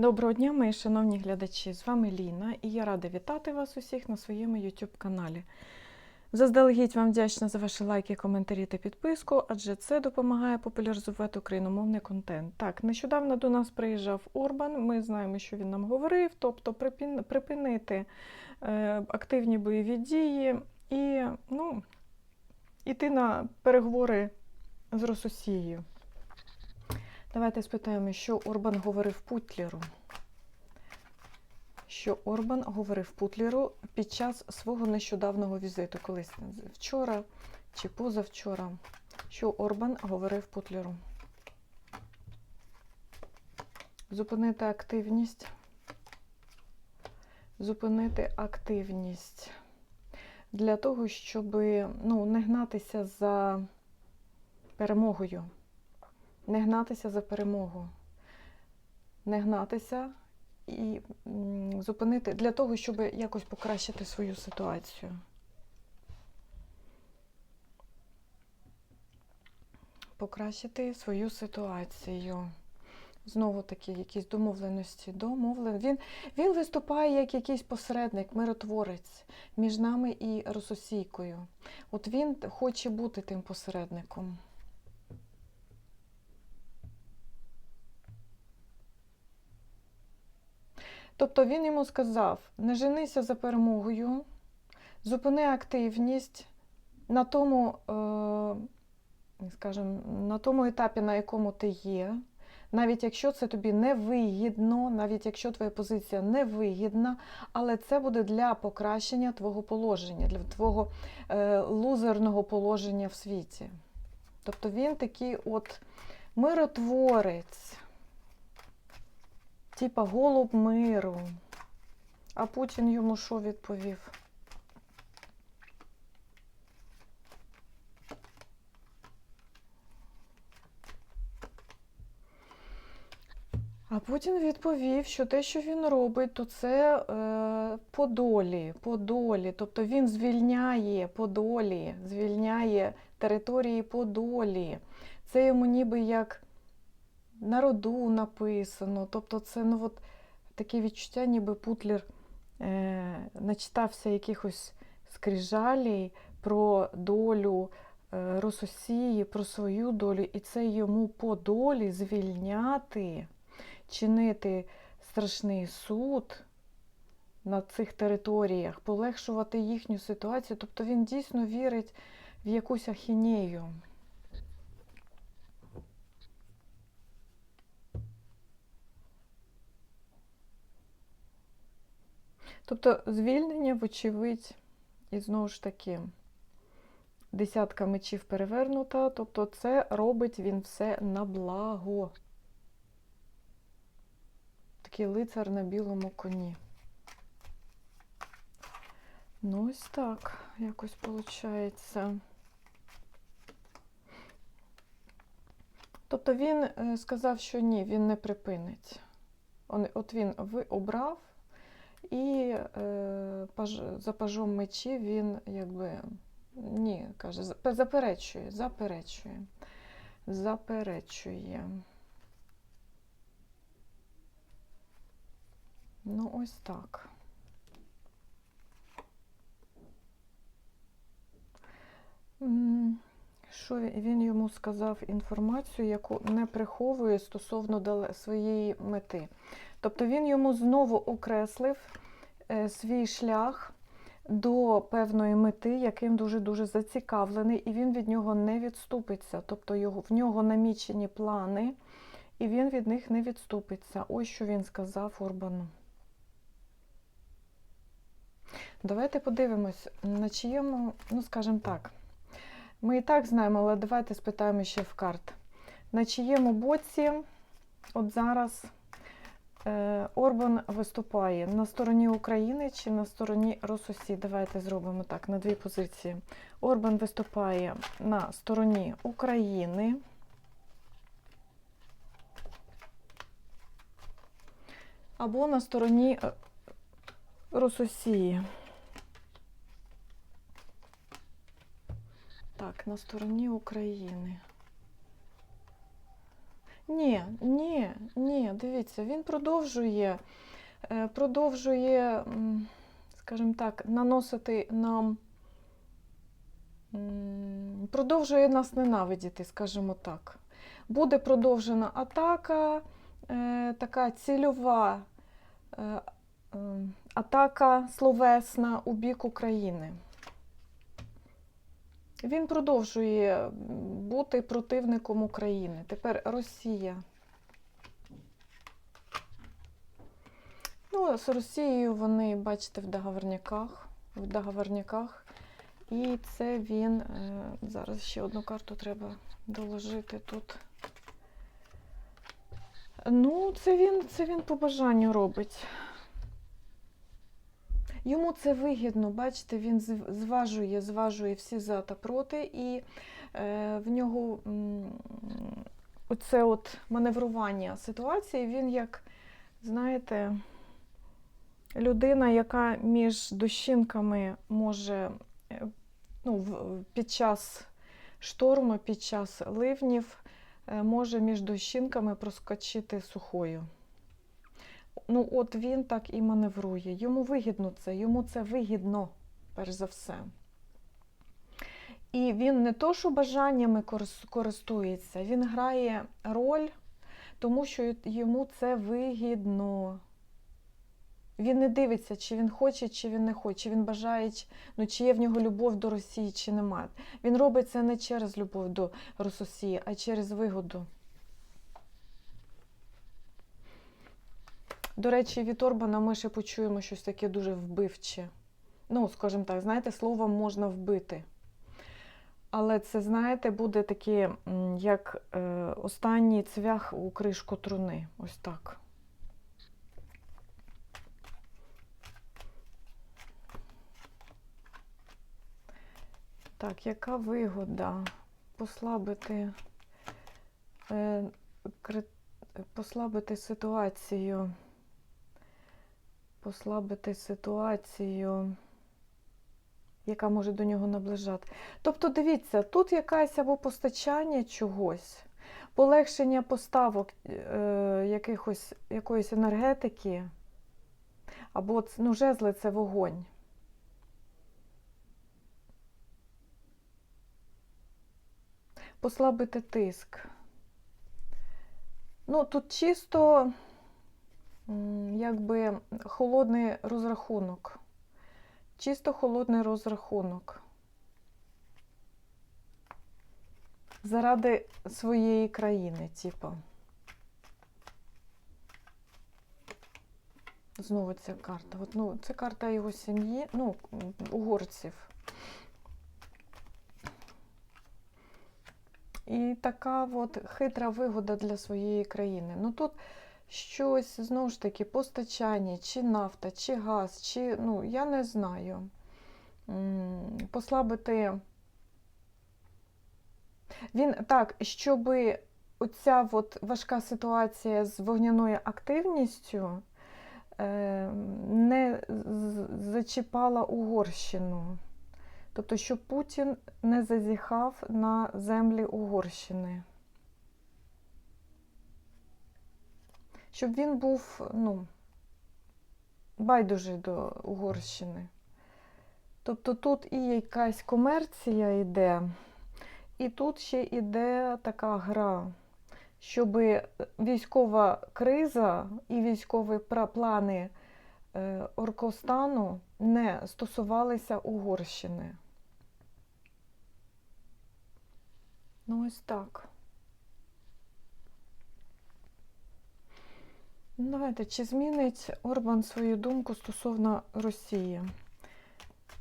Доброго дня, мої шановні глядачі! З вами Ліна і я рада вітати вас усіх на своєму YouTube каналі. Заздалегідь вам вдячна за ваші лайки, коментарі та підписку, адже це допомагає популяризувати україномовний контент. Так, нещодавно до нас приїжджав Орбан. Ми знаємо, що він нам говорив, тобто припинити е, активні бойові дії і ну, іти на переговори з Рососією. Давайте спитаємо, що Орбан говорив Путлеру. Що Орбан говорив Путлеру під час свого нещодавнього візиту, колись вчора чи позавчора. Що Орбан говорив Путлеру? Зупинити активність. Зупинити активність для того, щоб ну, не гнатися за перемогою не гнатися за перемогу, не гнатися і зупинити для того, щоб якось покращити свою ситуацію. Покращити свою ситуацію. Знову таки, якісь домовленості. Домовлен... Він, він виступає як якийсь посередник, миротворець між нами і Рососійкою. От він хоче бути тим посередником. Тобто він йому сказав: не женися за перемогою, зупини активність на тому, е, скажімо, на тому етапі, на якому ти є, навіть якщо це тобі не вигідно, навіть якщо твоя позиція не вигідна, але це буде для покращення твого положення, для твого е, лузерного положення в світі. Тобто він такий от миротворець типа голуб миру. А Путін йому що відповів? А Путін відповів, що те, що він робить, то це е, по долі, по долі. Тобто він звільняє по долі, звільняє території по долі. Це йому ніби як на роду написано. Тобто, це ну, от, таке відчуття, ніби Путлер е, начитався якихось скрижалей про долю е, Рососії, про свою долю, і це йому по долі звільняти, чинити страшний суд на цих територіях, полегшувати їхню ситуацію. Тобто він дійсно вірить в якусь ахінею. Тобто звільнення, вочевидь, і знову ж таки, десятка мечів перевернута, тобто це робить він все на благо. Такий лицар на білому коні. Ну, ось так якось виходить. Тобто він е, сказав, що ні, він не припинить. От він обрав. І е, паж, за пажом мечі він якби ні, каже, заперечує, заперечує, заперечує. Ну, ось так. Що він йому сказав інформацію, яку не приховує стосовно своєї мети. Тобто він йому знову окреслив е, свій шлях до певної мети, яким дуже-дуже зацікавлений, і він від нього не відступиться. Тобто в нього намічені плани, і він від них не відступиться. Ось що він сказав Орбану. Давайте подивимось, на чиєму, ну, скажімо так, ми і так знаємо, але давайте спитаємо ще в карт. На чиєму боці от зараз е, Орбан виступає на стороні України чи на стороні Рососі? Давайте зробимо так, на дві позиції. Орбан виступає на стороні України. Або на стороні е, Так, на стороні України. Ні, ні, ні, дивіться, він продовжує, е, продовжує, скажімо так, наносити нам, продовжує нас ненавидіти, скажімо так. Буде продовжена атака, е, така цільова е, атака словесна у бік України. Він продовжує бути противником України. Тепер Росія. Ну, з Росією вони, бачите, в договорняках. В договорняках. І це він. е, Зараз ще одну карту треба доложити тут. Ну, це він, це він по бажанню робить. Йому це вигідно, бачите, він зважує, зважує всі за та проти, і е, в нього оце от маневрування ситуації, він як, знаєте, людина, яка між дощинками може е, ну, під час шторму, під час ливнів, е, може між дощинками проскочити сухою. Ну, от він так і маневрує. Йому вигідно це, йому це вигідно, перш за все. І він не то, що бажаннями користується, він грає роль, тому що йому це вигідно. Він не дивиться, чи він хоче, чи він не хоче, чи він бажає, ну, чи є в нього любов до Росії, чи немає. Він робить це не через любов до Росії, а через вигоду. До речі, від Орбана ми ще почуємо щось таке дуже вбивче. Ну, скажімо так, знаєте, словом можна вбити. Але це, знаєте, буде таке, як е, останній цвях у кришку труни. Ось так. Так, яка вигода? Послабити, е, послабити ситуацію. Послабити ситуацію, яка може до нього наближати. Тобто, дивіться, тут якась або постачання чогось, полегшення поставок е, якихось, якоїсь енергетики, або ну, жезли це вогонь. Послабити тиск. Ну, тут чисто якби холодний розрахунок. Чисто холодний розрахунок. Заради своєї країни, типу. Знову ця карта. От, ну, це карта його сім'ї, ну, угорців. І така от хитра вигода для своєї країни. Ну тут щось, знову ж таки, постачання, чи нафта, чи газ, чи, ну, я не знаю. Послабити. Він так, щоб оця от важка ситуація з вогняною активністю е, не зачіпала Угорщину. Тобто, щоб Путін не зазіхав на землі Угорщини. Щоб він був ну, байдужий до Угорщини. Тобто тут і якась комерція йде, і тут ще йде така гра, щоб військова криза і військові плани е, Оркостану не стосувалися Угорщини. Ну, ось так. Ну, Давайте, чи змінить Орбан свою думку стосовно Росії?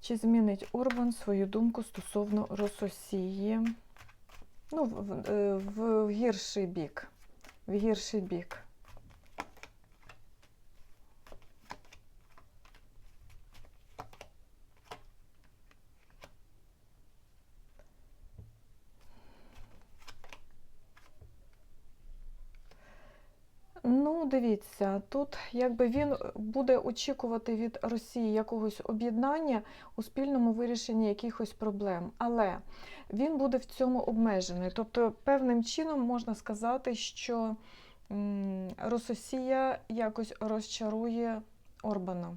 Чи змінить Орбан свою думку стосовно Рососії? Ну, в, в, е, в гірший бік. В гірший бік. Дивіться, тут якби він буде очікувати від Росії якогось об'єднання у спільному вирішенні якихось проблем. Але він буде в цьому обмежений. Тобто, певним чином можна сказати, що м, Рососія якось розчарує Орбана.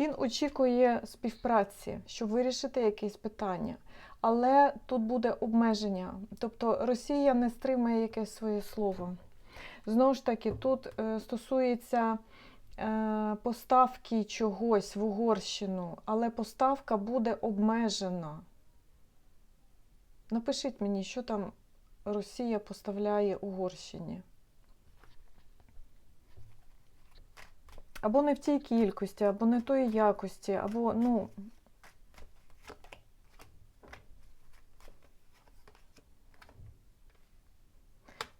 Він очікує співпраці, щоб вирішити якесь питання. Але тут буде обмеження. Тобто Росія не стримає якесь своє слово. Знову ж таки, тут е, стосується е, поставки чогось в Угорщину, але поставка буде обмежена. Напишіть мені, що там Росія поставляє Угорщині. Або не в тій кількості, або не тої якості, або, ну.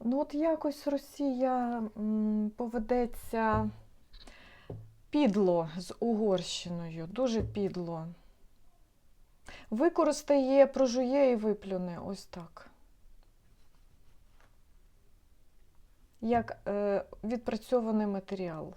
Ну, от якось Росія поведеться підло з Угорщиною, дуже підло. Використає, прожує і виплюне, ось так. Як е, відпрацьований матеріал.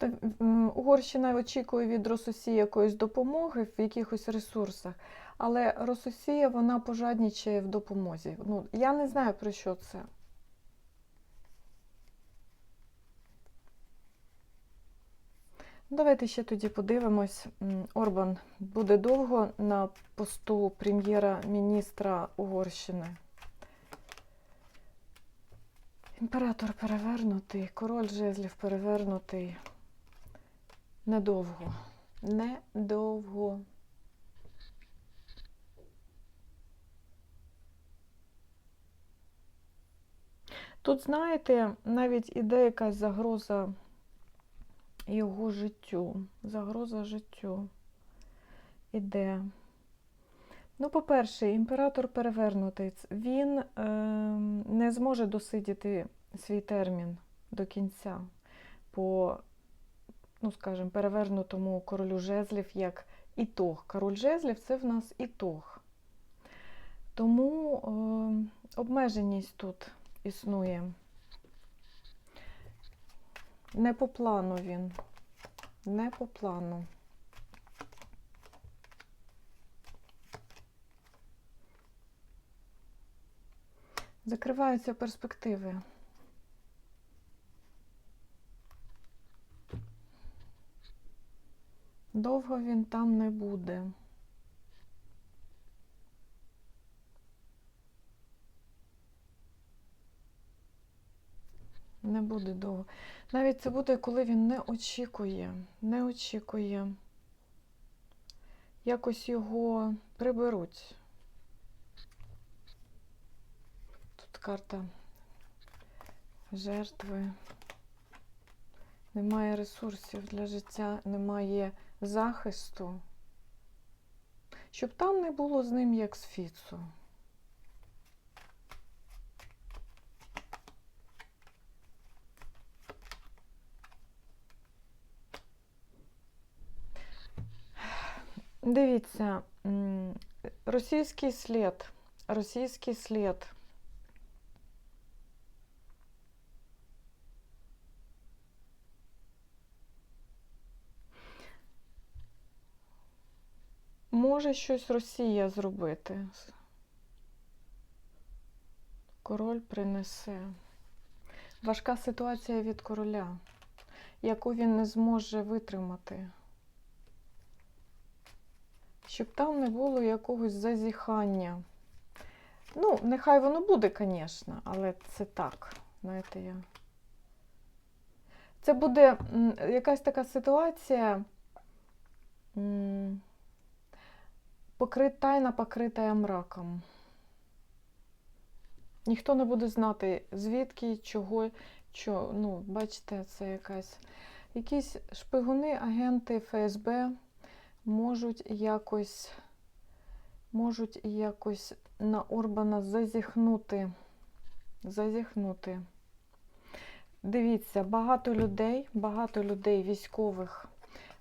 Та, м, Угорщина очікує від Рососії якоїсь допомоги в якихось ресурсах, але Рососія вона пожаднічає в допомозі. Ну, я не знаю про що це. Давайте ще тоді подивимось. Орбан буде довго на посту прем'єра-міністра Угорщини. Імператор перевернутий, король жезлів перевернутий. Недовго. Недовго. Тут, знаєте, навіть іде якась загроза його життю. Загроза життю іде. Ну, по-перше, імператор перевернутий. Він е, не зможе досидіти свій термін до кінця по, ну, скажімо, перевернутому королю жезлів як ітог. Король жезлів це в нас ітог. Тому е, обмеженість тут існує. Не по плану він. Не по плану. Закриваються перспективи. Довго він там не буде. Не буде довго. Навіть це буде, коли він не очікує, не очікує. Якось його приберуть. Тут карта жертви. Немає ресурсів для життя, немає захисту. Щоб там не було з ним як з Фіцу. Дивіться, російський слід, російський слід. Може щось Росія зробити. Король принесе. Важка ситуація від короля, яку він не зможе витримати. Щоб там не було якогось зазіхання. Ну, нехай воно буде, звісно, але це так. Знаєте, я. Це буде якась така ситуація. Покрит, тайна покрита мраком. Ніхто не буде знати, звідки, чого, що, ну, бачите, це якась. Якісь шпигуни, агенти ФСБ можуть якось, можуть якось на Орбана зазіхнути. Зазіхнути. Дивіться, багато людей, багато людей військових,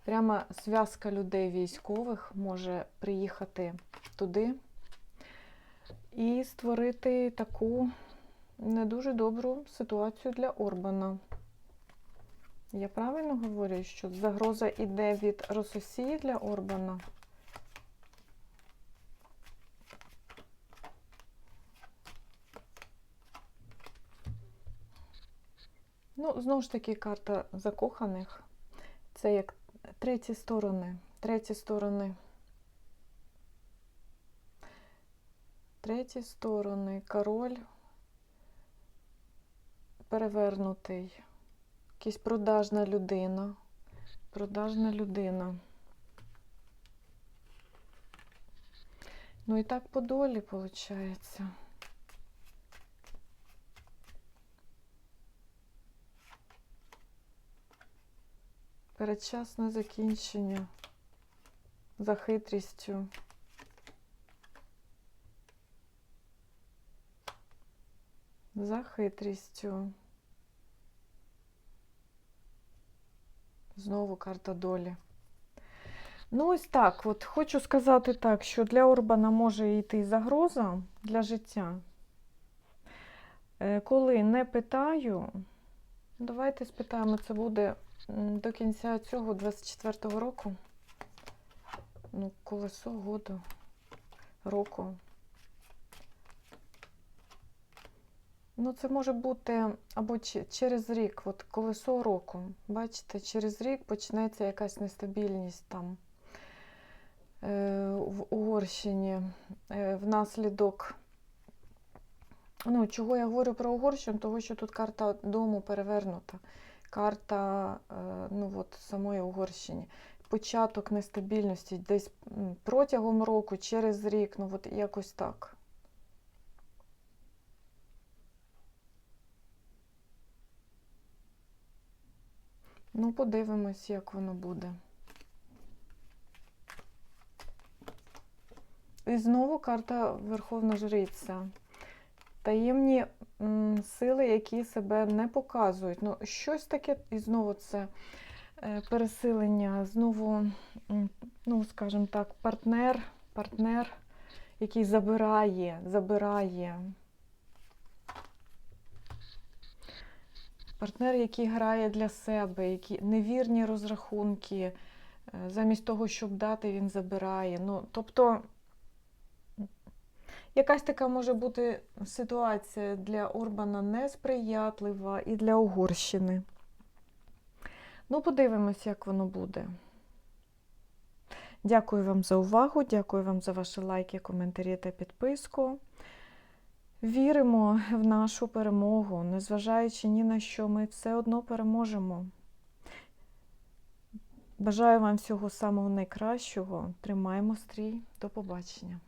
прямо зв'язка людей військових може приїхати туди і створити таку не дуже добру ситуацію для Орбана. Я правильно говорю, що загроза йде від Рососії для Орбана? Ну, знову ж таки, карта закоханих. Це як треті сторони. Треті сторони. Треті сторони. Король перевернутий. Якась продажна людина. Продажна людина. Ну і так по долі виходить. Передчасне закінчення за хитрістю. За хитрістю. Знову карта долі. Ну, ось так. От хочу сказати так, що для Орбана може йти загроза для життя. Е, Коли не питаю, давайте спитаємо, це буде до кінця цього 24-го року. Ну, колесо году, року. Ну, це може бути або через рік, от колесо року. Бачите, через рік почнеться якась нестабільність там е, в Угорщині е, внаслідок. Ну, чого я говорю про Угорщину? Тому що тут карта дому перевернута. Карта е, ну, от, самої Угорщини. Початок нестабільності десь протягом року, через рік, ну от якось так. Ну, подивимось, як воно буде. І знову карта Верховна Жриця. Таємні сили, які себе не показують. Ну, щось таке, і знову це е, пересилення, знову, ну, скажімо так, партнер, партнер, який забирає, забирає. Партнер, який грає для себе, які невірні розрахунки, е, замість того, щоб дати, він забирає. Ну, тобто, якась така може бути ситуація для Орбана несприятлива і для Угорщини. Ну, подивимось, як воно буде. Дякую вам за увагу, дякую вам за ваші лайки, коментарі та підписку. Віримо в нашу перемогу, незважаючи ні на що, ми все одно переможемо. Бажаю вам всього самого найкращого. Тримаємо стрій. До побачення.